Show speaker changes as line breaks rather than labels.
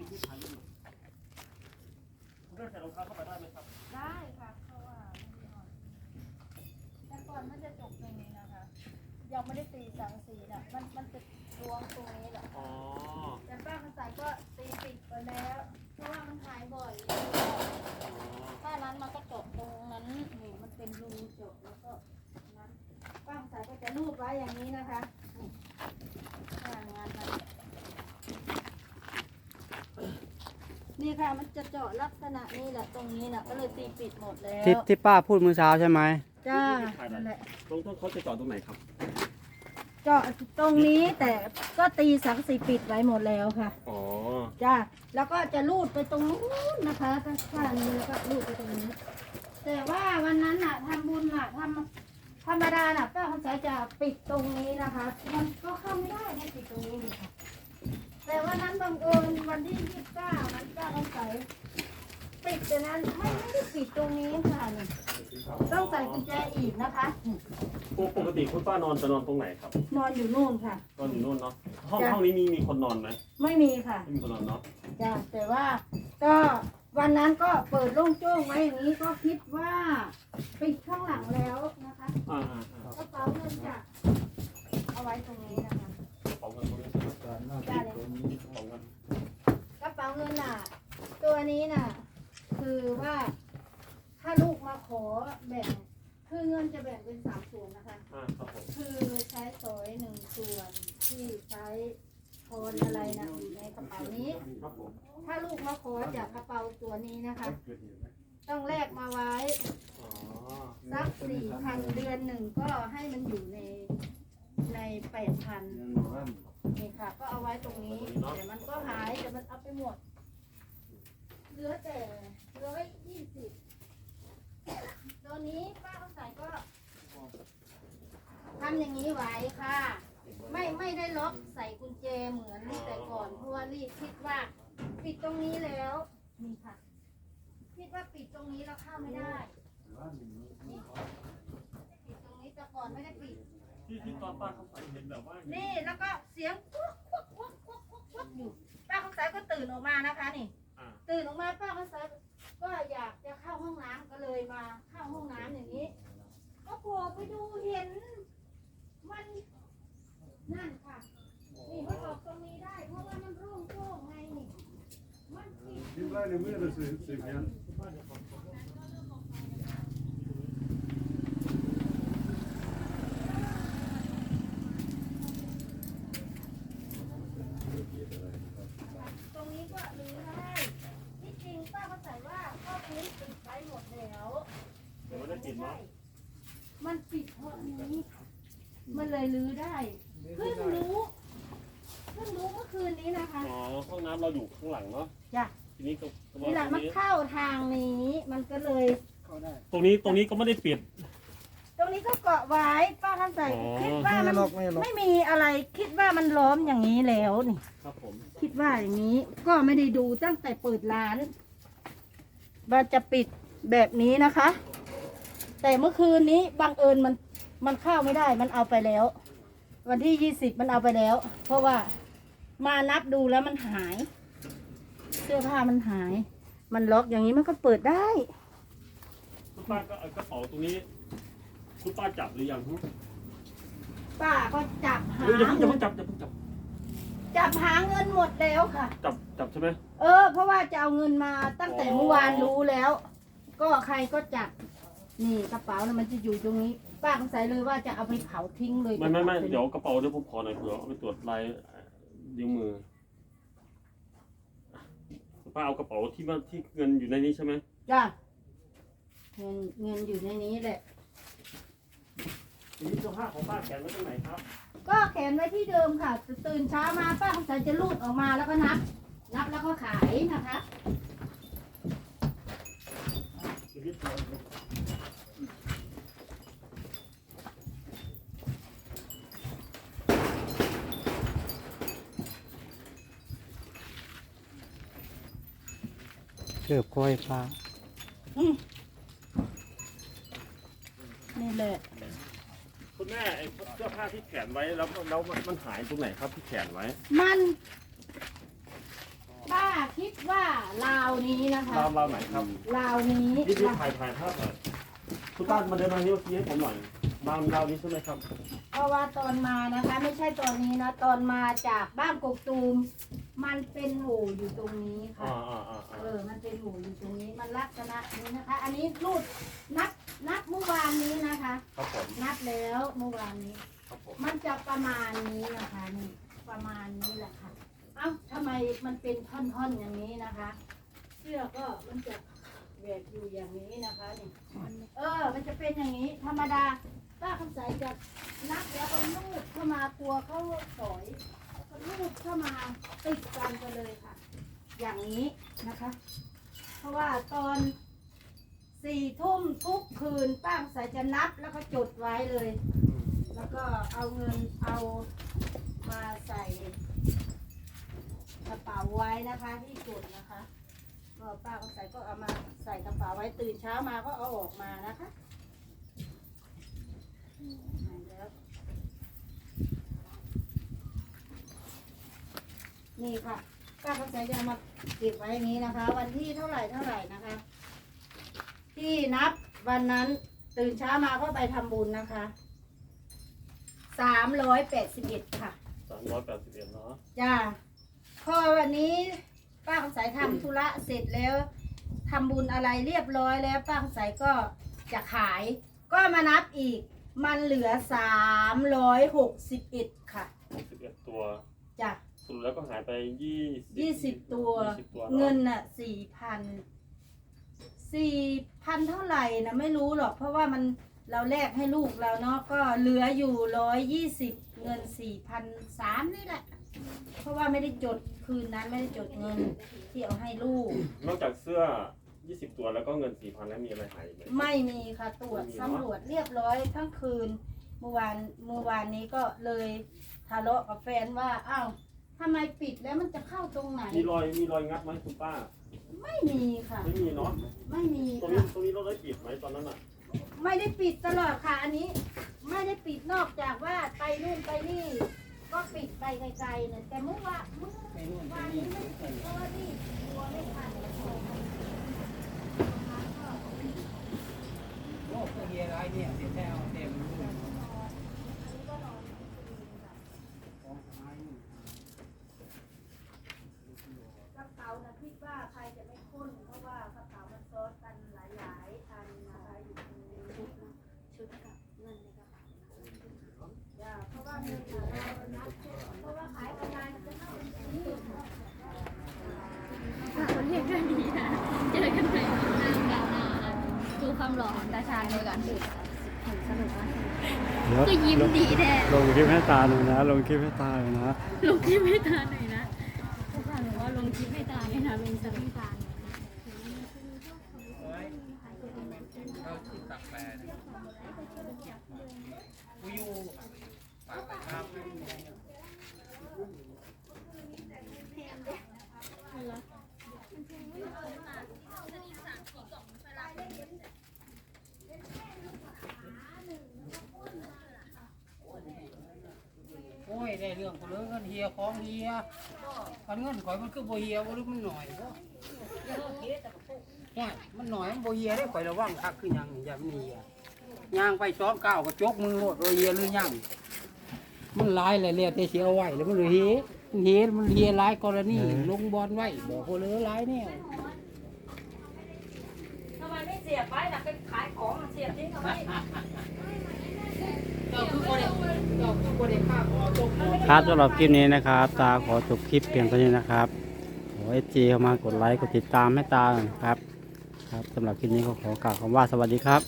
ยิ้มที่ถ่ายรูปหน่อยคุณแม่ใส่รองเท้าเข้าไปได้ไหมครับ
ได้ค่ะ เพราะว่าไม่ได้นอนแต่ก่อนมันจะจบตรงนี้นะคะ ยังไม่ได้ตีสังสีน่ะ มันมันจะรวมตรงนี้แหละ
อ๋อ
แต่ป้าคำใสก็ตีปิดไปแล้ว เพราะว่ามันหายบ่อย ถ้านั้นมันก็จบตรงนั้นนี่มันเป็นรูจบแล้วก็นั้นป้าคำใสก็จะรูปไว้อย่างนี้นะคะนี่อ่างานนั้นนี่ ค่ะมันจะเจาะลักษณะนี้แหละตรงนี้น่ะก็เลยตีปิดหมดแล้ว
ที่ที่ป้าพูดเมื่อเช้าใช่ไหม
จ้านั่นแหละ
ตรงต้นเขาจะจอดตรงไหนครับ
เจาะตรงนี้แต่ก็ตีสังสีปิดไว้หมดแล้วค่ะ
อ๋อ
จ้าแล้วก็จะลูดไปตรงนู้นนะคะข้างนี้แล้วก็ลูดไปตรงนี้ แต่ว่าวันนั้นน่ะทำบุญน่ะทำธรรมดาน่ะป้าคำสายจะปิดตรงนี้นะคะ มันก็เข้าไม่ได้ถ้าปิดตรงนี้นี่ค่ะ แต่วันนั้นบังเอิญวันที่ยี่สิบเก้านั้นป้าคำสายปิดแต่นั้นไม่ไม่ได้ปิดตรงนี้ค่ะนี่ต้องใส่กุญแจอีกนะคะ
ปกติคุณป้านอนจะนอนตรงไหนครับ
นอนอยู่นู่นค่ะ
นอนอยู่นู่นเนาะห้อง
จ้ะ
ห้องนี้มีมีคนนอนไหม
ไม่มีค่ะ
ไม่มีคนนอนเนาะ
จ้ะแต่ว่าก็วันนั้นก็เปิดโล่งโจ้งไว้อย่างนี้ก็คิดว่าปิดข้างหลังแล้วนะคะ
อ่าอ่าอ่าก
ระเป๋าเงินจะเอาไว้ตรงนี้นะคะ กระเป๋าเงินน่ะ ตัวนี้น่ะ คือว่าถ้าลูกมาขอแบ่ง คือเงินจะแบ่งเป็นสามส่วนนะคะ
อ่าครับผม
คือใช้สอยหนึ่งส่วนที่ใช้โคนอะไรนะอยู่ในกระเป๋านี้
ครับผม
ถ้าลูกมาขอจากกระเป๋าตัวนี้นะคะ ต้องแลกมาไว้
อ๋อ
สักสี่พันเดือนหนึ่งก็ให้มันอยู่ในในแปดพัน นี่ค่ะ ก็เอาไว้ตรงนี้ แต่มันก็หายแต่มันเอาไปหมด เหลือแต่ร้อยยี่สิบตอนนี้ป้าเขาใส่ก็ทำอย่างนี้ไว้ค่ะ ไม่ไม่ได้ล็อกใส่กุญแจเหมือนแต่ก่อนเพราะว่ารีบคิดว่า ปิดตรงนี้แล้วนี่ค่ะ คิดว่าปิดตรงนี้แล้วเข้าไม่ได้ นี่ปิดตรงนี้แต่ก่อนไม่ได้ปิด
ที่ที่ตอน ป้าเขาใสเห็นแบบว่า
นี่ แล้วก็เสียงกุ๊กกุ๊กกุ๊กกุ๊กกุ๊กกุ๊กอยู่ ป้าคำสายก็ตื่นออกมานะคะนี่
อ่า
ตื่นออกมาป้าคำสายก็อยากจะเข้าห้องน้ำก็เลยมาเข้าห้องน้ำอย่างนี้ ก็โผล่ไปดูเห็น มันนั่นค่ะ นี่มันออกตรงนี้ได้ เพราะว่ามันร่วงโจ้งไงนี่ มันปิด
Die kleine Meere sind, sind gern.
ตรงนี้ก็รื้อได้ที่จริงป้าก็ใส่ว่าก็พื้นปิดไว้หมดแล้ว
เดี๋ยวไม่ได้กินเนาะ
มันปิดเพราะนี้ มันเลยรื้อได้เพิ่งรู้เพิ่งรู้เมื่อ คืนนี้นะคะ
อ๋อห้องน้ำเราอยู่ข้างหลังเนาะ
จ้ะ
ทีนี้ก็ก็
นี่แหละ
ตร
มัน
งนี้
เข้าทางนี้ มันก็เลย
ตรงนี้ตรงนี้ก็ไม่ได้ปิด
ตรงนี้ก็เกาะไว้ป้าท่านใส่
อ๋อ
คิดว่ามันไม่มีอะไรคิดว่ามันล้อมอย่างนี้แล้วนี่
ครับผม
คิดว่าอย่างนี้ก็ไม่ได้ดูตั้งแต่เปิดร้านว่าจะปิดแบบนี้นะคะ แต่เมื่อคืนนี้บังเอิญมันมันเข้าไม่ได้มันเอาไปแล้ว วันที่ยี่สิบมันเอาไปแล้ว เพราะว่า มานับดูแล้วมันหาย เสื้อผ้ามันหาย มันล็อกอย่างนี้มันก็เปิดได้
คุณป้าก็เอากระเป๋าตรงนี้ คุณป้าจับหรือยังฮึ
ป้าก็จับหา
เดี๋ยวอย่าเพิ่งอย่า
เงิ
เพิ่
น
งจับอย่าเพิ่งจับ
จับหาเงินหมดแล้วค่ะ
จับจับใช่ไหม
เออ เพราะว่าจะเอาเงินมาตั้งแต่
อ๋อ
เมื่อวานรู้แล้ว ก็ใครก็จับ นี่กระเป๋านะมันจะอยู่ตรงนี้ ป้าสงสัยเลยว่าจะเอาไปเผาทิ้งเลย
ไม่ไม่ไม่
กระป๋า
เดี๋ยวกระเป๋าเดี๋ยวผมขอหน่อยเผื่อเอาไปตรวจลาย นิ้วมือคุณป้าเอากระเป๋าที่ว่าที่เงินอยู่ในนี้ใช่ไหม
จ้ะเงินเงินอยู่ในนี้แหละ
ทีนี้เสื้อผ้าของป้าแขวนไว้ตรงไหนครับ
ก็แขวนไว้ที่เดิมค่ะ ตื่นเช้ามาป้าสงสัยจะรูดออกมาแล้วก็นับ นับแล้วก็ขายนะคะ
กือบกล้วยป้า
นี่แหละ
คุณแม่ไอ้เสื้อผ้าที่แขวนไว้แล้วแล้วมันมันหายตรงไหนครับที่แขวนไว้
มันป้าคิดว่าลาวนี้นะคะ
ราวราวไหนครับ
ลาวนี้
นี่พี่ถ่ายถ่ายภาพหน่อยคุณป้ามาเดินมานี่เมื่อกี้ให้ผมหน่อยราวราวนี้ใช่ไหมครับ
เพราะว่าตอนมานะคะ ไม่ใช่ตอนนี้นะตอนมาจากบ้านกกตูมมันเป็นหมู่อยู่ตรงนี้ค่ะ
อ่าอ่าอ่า อ่า
เออมันเป็นหมู่อยู่ตรงนี้มันลักษณะนี้นะคะ อันนี้รูดนับนับเมื่อวานนี้นะคะ
ครับผม
นับแล้วเมื่อวานนี้
ครับผม
มันจะประมาณนี้นะคะนี่ประมาณนี้แหละค่ะ เอ้าทำไมมันเป็นท่อนๆอย่างนี้นะคะ เสื้อก็มันจะแหวกอยู่อย่างนี้นะคะนี่เออ มันจะเป็นอย่างนี้ ธรรมดาป้าคำใสจะนับแล้วก็ลูดเข้ามากลัวเขาสอยก็ลูดเข้ามาติดกันไปเลยค่ะ อย่างนี้นะคะ เพราะว่าตอนสี่ทุ่มทุกคืนป้าคำใสจะนับแล้วก็จดไว้เลย แล้วก็เอาเงินเอามาใส่กระเป๋าไว้นะคะที่จุดนะคะ ก็ป้าก็ใส่ก็เอามาใส่กระเป๋าไว้ตื่นเช้ามาก็เอาออกมานะคะแล้วนี่ค่ะ ป้าก็ใส่จะเอามาเก็บไว้อย่างนี้นะคะ วันที่เท่าไหร่เท่าไหร่นะคะ ที่นับวันนั้นตื่นเช้ามาก็ไปทำบุญนะคะสามร้อยแปดสิบเอ็ดค่ะ
สามร้อยแปดสิบเอ็ดเนาะ
จ้าพอวันนี้ป้าคำสายทำธุระเสร็จแล้วทำบุญอะไรเรียบร้อยแล้ว ป้าคำสายก็จะขาย ก็มานับอีก มันเหลือสามร้อยหกสิบเอ็ดค่ะ
สิบเอ็ดตัว
จ้ะ
ส รุปแล้วก็หายไปยี่
ยี่สิบตัว
ยี่สิบตัว
เงินน่ะสี่พันสี่พันเท่าไหร่นะไม่รู้หรอก เพราะว่ามันเราแลกให้ลูกเราเนาะก็เหลืออยู่ร้อยยี่สิบเงินสี่พันสามนี่แหละ เพราะว่าไม่ได้จดคืนนั้นไม่ได้จดเงินที่เอาให้ลูก
นอกจากเสื้อยี่สิบตัวแล้วก็เงินสี่พันแล้วมีอะไรหายอีกไหม
ไม่มีค่ะตรวจสำรวจเรียบร้อยทั้งคืน เมื่อวานเมื่อวานนี้ก็เลยทะเลาะกับแฟนว่าอ้าว ทำไมปิดแล้วมันจะเข้าตรงไหน
มีรอยมีรอยงัดไหมคุณป้า
ไม่มีค่ะ
ไม่มีเนาะ
ไม่มี
ตรงนี้
ค่ะ
ตรงนี้เราได้ปิดไหมตอนนั้นอะ
ไม่ได้ปิดตลอดค่ะอันนี้ ไม่ได้ปิดนอกจากว่าไปนู่นไปนี่ ก็ปิดไปไกลๆเนี่ยแต่เมื่อวานเมื่อวานนี้ไม่ได้ปิดเพราะว่านี่กลัวไม่ทัน
โอ้เฮียอะไรเนี่ยเสียแท้เอาเต็มเลย
กระเป๋านะคิดว่าใครจะไม่ค้น เพราะว่ากระเป๋ามันซ้อนกันหลายๆอันนะคะอยู่ตรงนี้ชุดนะชุดกับเงินในกระเป๋านะคะอย่าเพราะว่าเงินน่ะเรานับเพราะว่าขายออนไลน์มันจะเข้าบัญชี
ประเทศก็ดีนะเจอกันใหม่หน้ากันหน้าดูความหล่อของตาชาญด้วยกันสนุกมาก
เดี๋ยว
ก็ยิ้มดีแท้
ลงคลิปให้ตาหน่อยนะ ลงคลิปให้ตาหน่อยนะ
ลงคลิปให้ตาหน่อยนะทุกคนบอกว่าลงคลิปให้ตาเนี่ยนะลงสลิปตาหน่อยนะ
เขาที่ตักแปรเนี่ยกูอยู่ปากไปครับ โอ้ยได้เรื่องกู เลยเงินเฮียของเฮียกันเงินข่อยมันคือบ่เฮียบ่หรือมันหน่อยบ่ห่วยมันหน่อยมันบ่เฮียได้ข่อยระวังคักคือหยังอย่ามันเฮียย่างไปสองก้าวก็จกมือโลดโอ้ยเฮียหรือยังมันหลายแล้วแล้วแต่สิเอาไว้แล้วมันเลยเฮมันเฮมันเฮียหลายกรณีลงบอลไว้บอกเขาเลยหลายแนว
ทำไมไม่เสียบไว้น่ะเป็นขายของเสียบทิ้งเอาไว้
เจ้าคือบ่ได้เจ้าคือ
ครับสำหรับคลิปนี้นะครับ ตาขอจบคลิปเพียงเท่านี้นะครับขอเอจีเข้ามากดไลค์กดติดตามให้ตาหน่อยนะครับ ครับสำหรับคลิปนี้ก็ขอกล่าวคำว่าสวัสดีครับ